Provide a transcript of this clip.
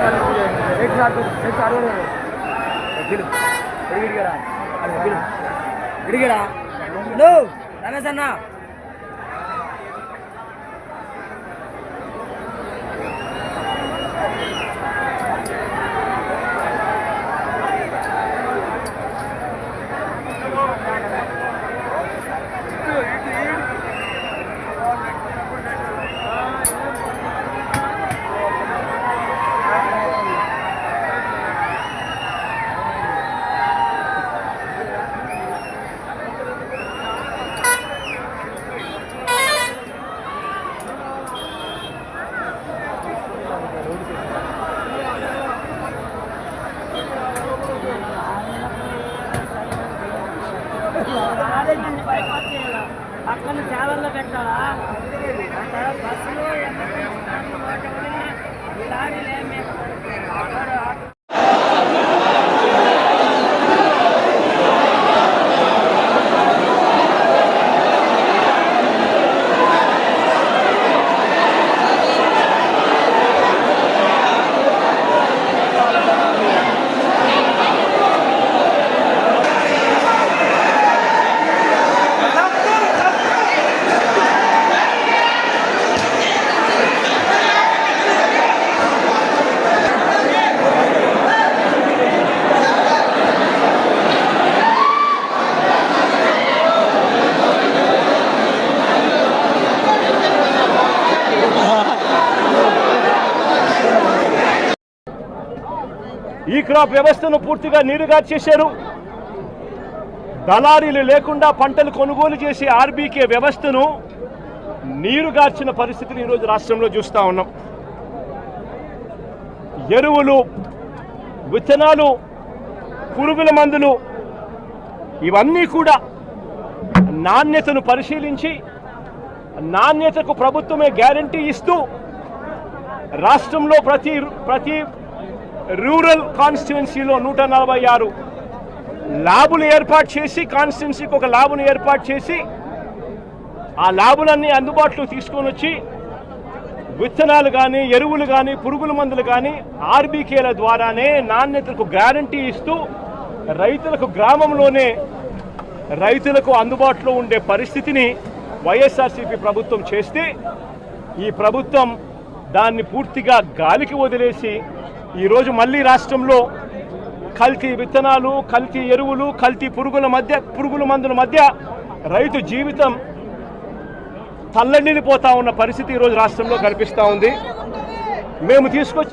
எட்நூறு அறுபது எட்நூறு அறுபது கிலு இடிக்கிறா இடிக்கிறா ஹலோ ரமேஷ் அண்ணா నువ్వు రమేష్ అన్న పక్కన సేవల్లో పెట్టాలా? ఆ తర్వాత బస్సులు లారీలు ఈ క్రాప్ వ్యవస్థను పూర్తిగా నీరుగా చేశారు. దళారీలు లేకుండా పంటలు కొనుగోలు చేసే ఆర్బీకే వ్యవస్థను నీరుగార్చిన పరిస్థితిని ఈరోజు రాష్ట్రంలో చూస్తా ఉన్నాం. ఎరువులు విత్తనాలు పురుగుల మందులు ఇవన్నీ కూడా నాణ్యతను పరిశీలించి నాణ్యతకు ప్రభుత్వమే గ్యారంటీ ఇస్తూ రాష్ట్రంలో ప్రతి ప్రతి రూరల్ కాన్స్టిట్యున్సీలో నూట నలభై ఆరు ల్యాబులు ఏర్పాటు చేసి కాన్స్టిట్యున్సీకి ఒక ల్యాబును ఏర్పాటు చేసి ఆ ల్యాబులన్నీ అందుబాటులో తీసుకొని వచ్చి విత్తనాలు కానీ ఎరువులు కానీ పురుగుల మందులు కానీ ఆర్బీకేల ద్వారానే నాణ్యతకు గ్యారంటీ ఇస్తూ రైతులకు గ్రామంలోనే రైతులకు అందుబాటులో ఉండే పరిస్థితిని వైఎస్ఆర్సీపీ ప్రభుత్వం చేస్తే ఈ ప్రభుత్వం దాన్ని పూర్తిగా గాలికి వదిలేసి ఈరోజు మళ్ళీ రాష్ట్రంలో కల్తీ విత్తనాలు కల్తీ ఎరువులు కల్తీ పురుగుల మధ్య పురుగుల మందుల మధ్య రైతు జీవితం తల్లడిల్లిపోతా ఉన్న పరిస్థితి ఈరోజు రాష్ట్రంలో కనిపిస్తూ ఉంది. మేము తీసుకొచ్చి